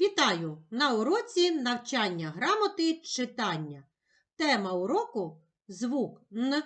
Вітаю на уроці навчання грамоти читання. Тема уроку звук Н,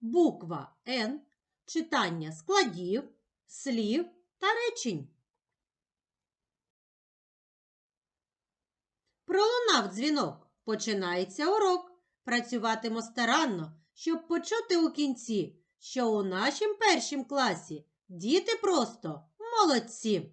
буква Н, читання складів, слів та речень. Пролунав дзвінок. Починається урок. Працюватимо старанно, щоб почути у кінці, що у нашім першім класі діти просто молодці.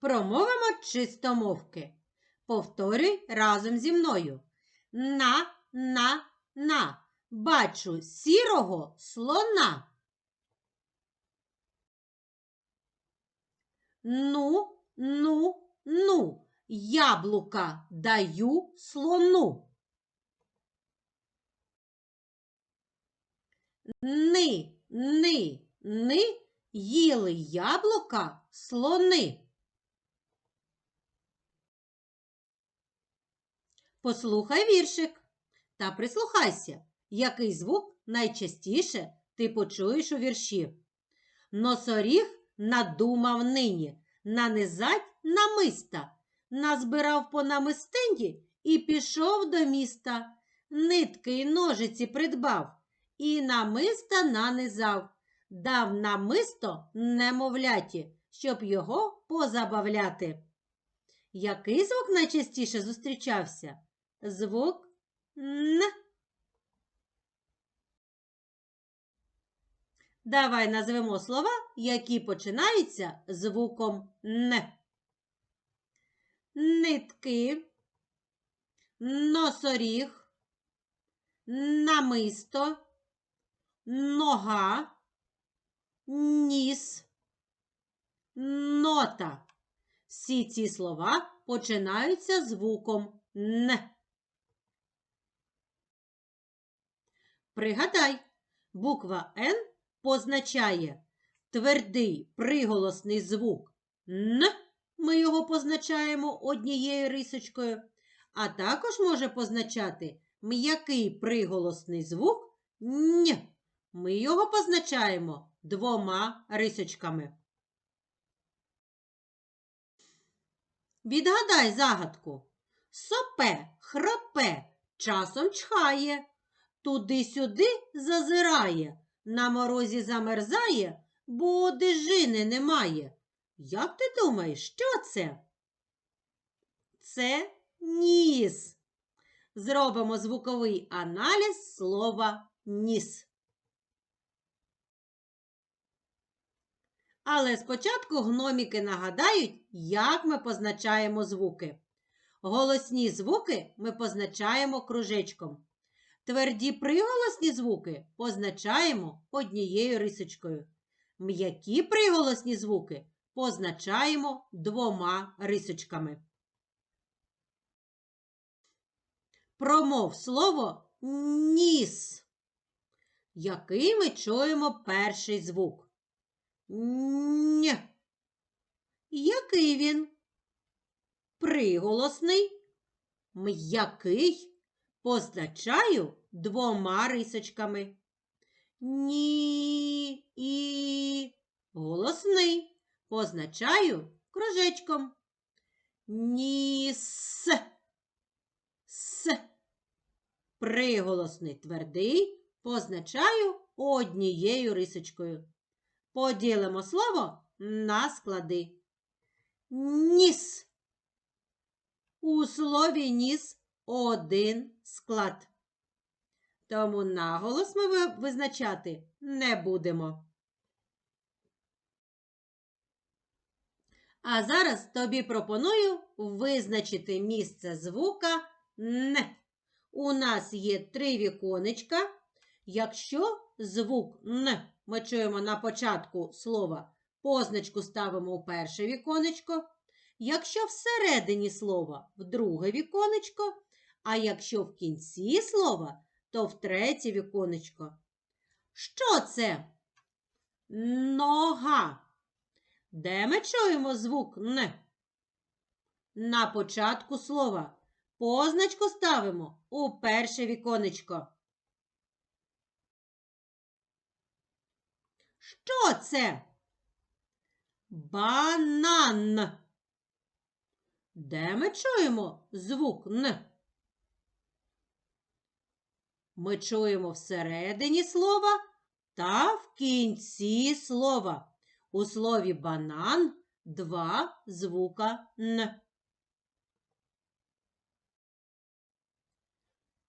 Промовимо чистомовки. Повторюй разом зі мною. На, на, на. Бачу сірого слона. Ну, ну, ну. Яблука даю слону. Ни, ни, ни. Їли яблука слони. Послухай віршик та прислухайся, який звук найчастіше ти почуєш у вірші. Носоріг надумав нині, нанизать намиста, назбирав по намистині і пішов до міста. Нитки й ножиці придбав, і намиста нанизав, дав намисто немовляті, щоб його позабавляти. Який звук найчастіше зустрічався? Звук Н. Давай назвемо слова, які починаються звуком Н. Нитки, носоріг, намисто, нога, ніс, нота. Всі ці слова починаються звуком Н. Пригадай, буква Н позначає твердий приголосний звук Н. Ми його позначаємо однією рисочкою, а також може позначати м'який приголосний звук Н. Ми його позначаємо двома рисочками. Відгадай загадку. Сопе, хропе, часом чхає, туди-сюди зазирає, на морозі замерзає, бо одежини немає. Як ти думаєш, що це? Це ніс. Зробимо звуковий аналіз слова ніс. Але спочатку гноміки нагадають, як ми позначаємо звуки. Голосні звуки ми позначаємо кружечком. Тверді приголосні звуки позначаємо однією рисочкою. М'які приголосні звуки позначаємо двома рисочками. Промов слово ніс. Який ми чуємо перший звук? Ня. Який він? Приголосний, м'який позначаю двома рисочками. Ні і голосний позначаю кружечком. Ніс. С. Приголосний твердий позначаю однією рисочкою. Поділимо слово на склади. Ніс. У слові ніс один склад. Тому наголос ми визначати не будемо. А зараз тобі пропоную визначити місце звука Н. У нас є три віконечка. Якщо звук Н ми чуємо на початку слова позначку ставимо у перше віконечко. Якщо всередині слова в друге віконечко, а якщо в кінці слова, то в третє віконечко. Що це? Нога. Де ми чуємо звук Н? На початку слова. Позначку ставимо у перше віконечко. Що це? Банан. Де ми чуємо звук Н? Ми чуємо всередині слова та в кінці слова. У слові банан два звука Н.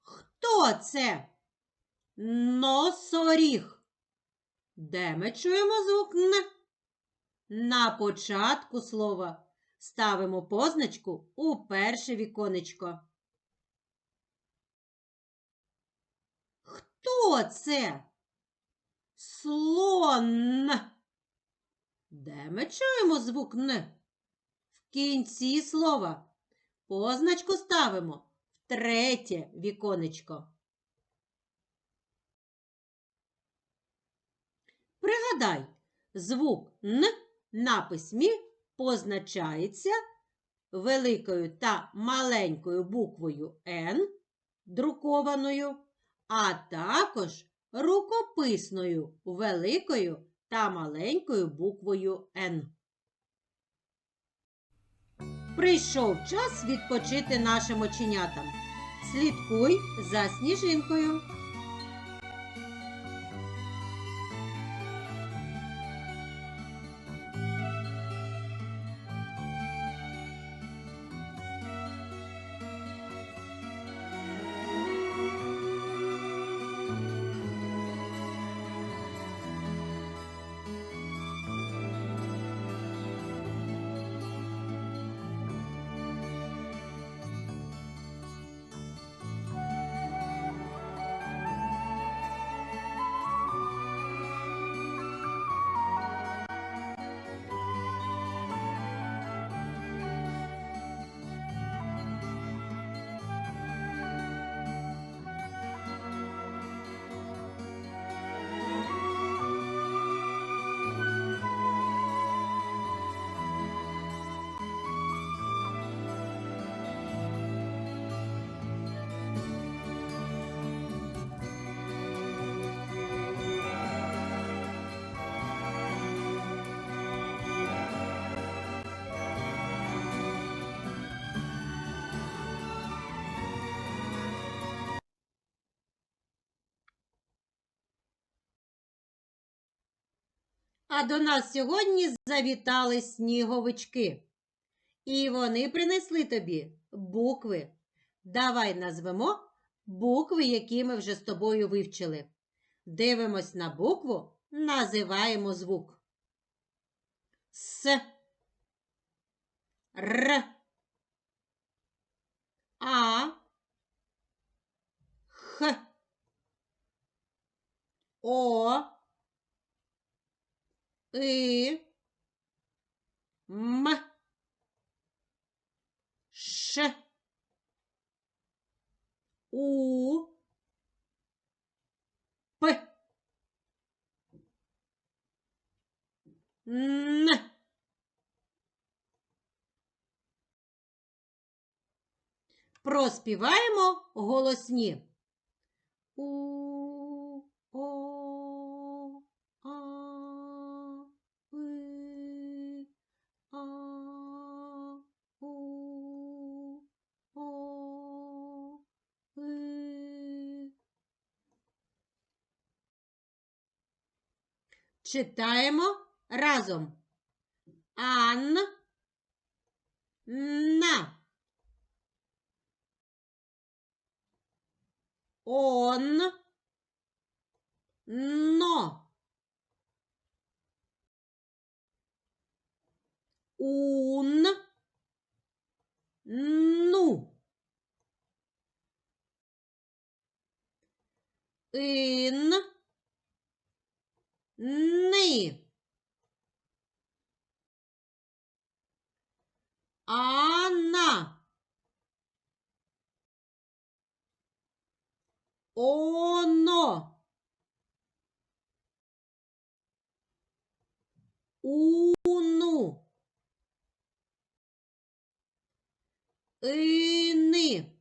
Хто це? Носоріг. Де ми чуємо звук Н? На початку слова ставимо позначку у перше віконечко. Хто це? Слон. Де ми чуємо звук Н? В кінці слова. Позначку ставимо в третє віконечко. Пригадай, звук Н на письмі позначається великою та маленькою буквою Н друкованою, а також рукописною великою та маленькою буквою Н. Прийшов час відпочити нашим оченятам. Слідкуй за сніжинкою. А до нас сьогодні завітали сніговички. І вони принесли тобі букви. Давай назвемо букви, які ми вже з тобою вивчили. Дивимось на букву, називаємо звук. С. Р. А. Х. О. И, М, Ш, У, П, Н. Проспіваємо голосні. У, О, А, И, А, У, О, И. Читаємо разом. Ан, на. Он, но. Ун, ну. Ин, ны, Анна. Оно. Уну. ины,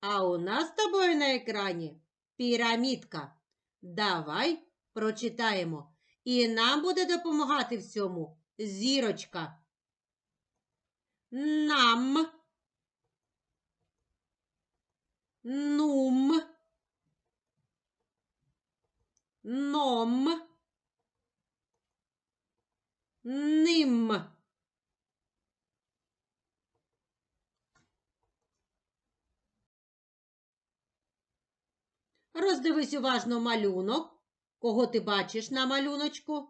А у нас с тобой на экране пірамідка. Давай прочитаємо. І нам буде допомагати в цьому зірочка. Нам. Нум. Ном. Ним. Роздивись уважно малюнок. Кого ти бачиш на малюночку?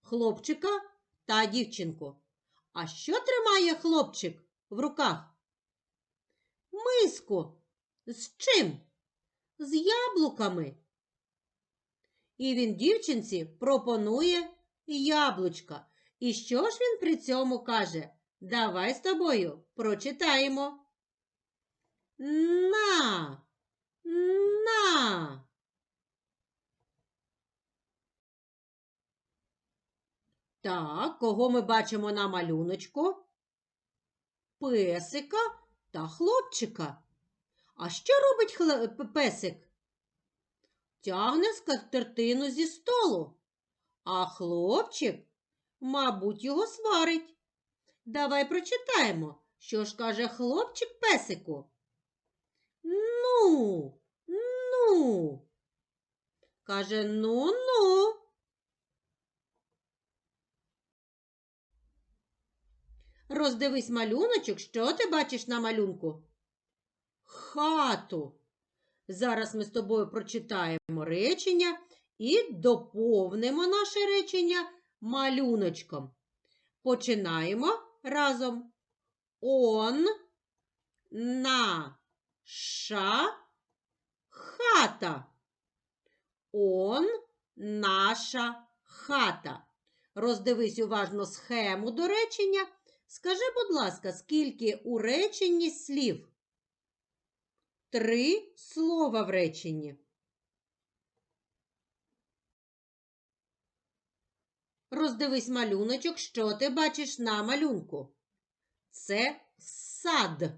Хлопчика та дівчинку. А що тримає хлопчик в руках? Миску. З чим? З яблуками. І він дівчинці пропонує яблучка. І що ж він при цьому каже? Давай з тобою прочитаємо. На. На. Так, кого ми бачимо на малюночку? Песика та хлопчика. А що робить п- песик? Тягне скатертину зі столу, а хлопчик, мабуть, його сварить. Давай прочитаємо, що ж каже хлопчик песику. Ну, ну. Каже ну-ну. Роздивись малюночок, що ти бачиш на малюнку? Хату. Зараз ми з тобою прочитаємо речення і доповнимо наше речення малюночком. Починаємо разом. Он наша хата. Он наша хата. Роздивись уважно схему до речення. Скажи, будь ласка, скільки у реченні слів? Три слова в реченні. Роздивись малюночок, що ти бачиш на малюнку. Це сад.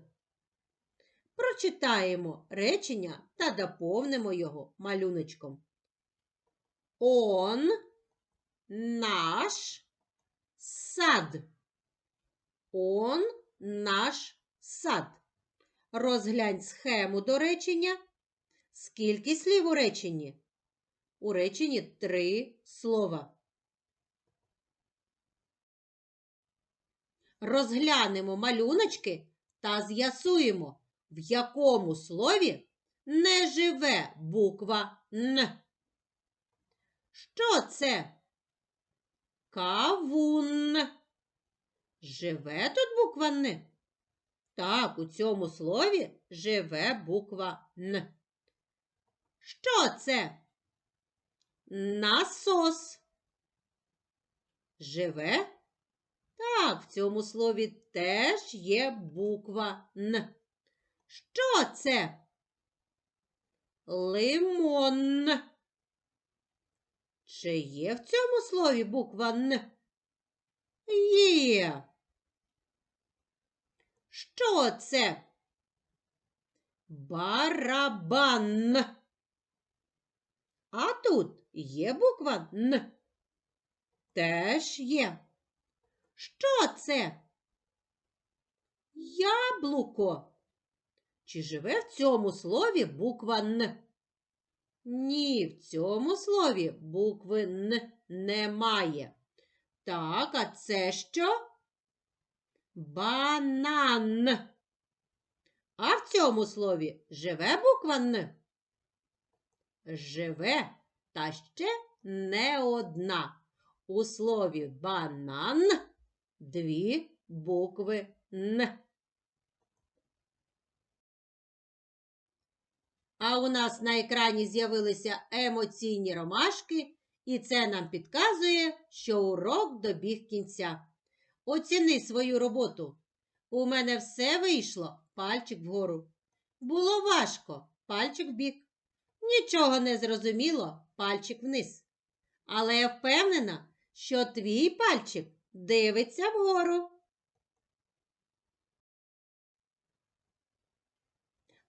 Прочитаємо речення та доповнимо його малюночком. Он наш сад. Он наш сад. Розглянь схему до речення. Скільки слів у реченні? У реченні три слова. Розглянемо малюночки та з'ясуємо, в якому слові не живе буква Н. Що це? Кавун. Живе тут буква Н? Так, у цьому слові живе буква Н. Що це? Насос. Живе? Так, в цьому слові теж є буква Н. Що це? Лимон. Чи є в цьому слові буква Н? Є. Що це? Барабан. А тут є буква Н? Теж є. Що це? Яблуко. Чи живе в цьому слові буква Н? Ні, в цьому слові букви Н немає. Так, а це що? Банан. А в цьому слові живе буква Н? Живе, та ще не одна. У слові банан дві букви Н. А у нас на екрані з'явилися емоційні ромашки І це нам підказує, що урок добіг кінця. Оціни свою роботу. У мене все вийшло, пальчик вгору. Було важко, пальчик вбік. Нічого не зрозуміло, пальчик вниз. Але я впевнена, що твій пальчик дивиться вгору.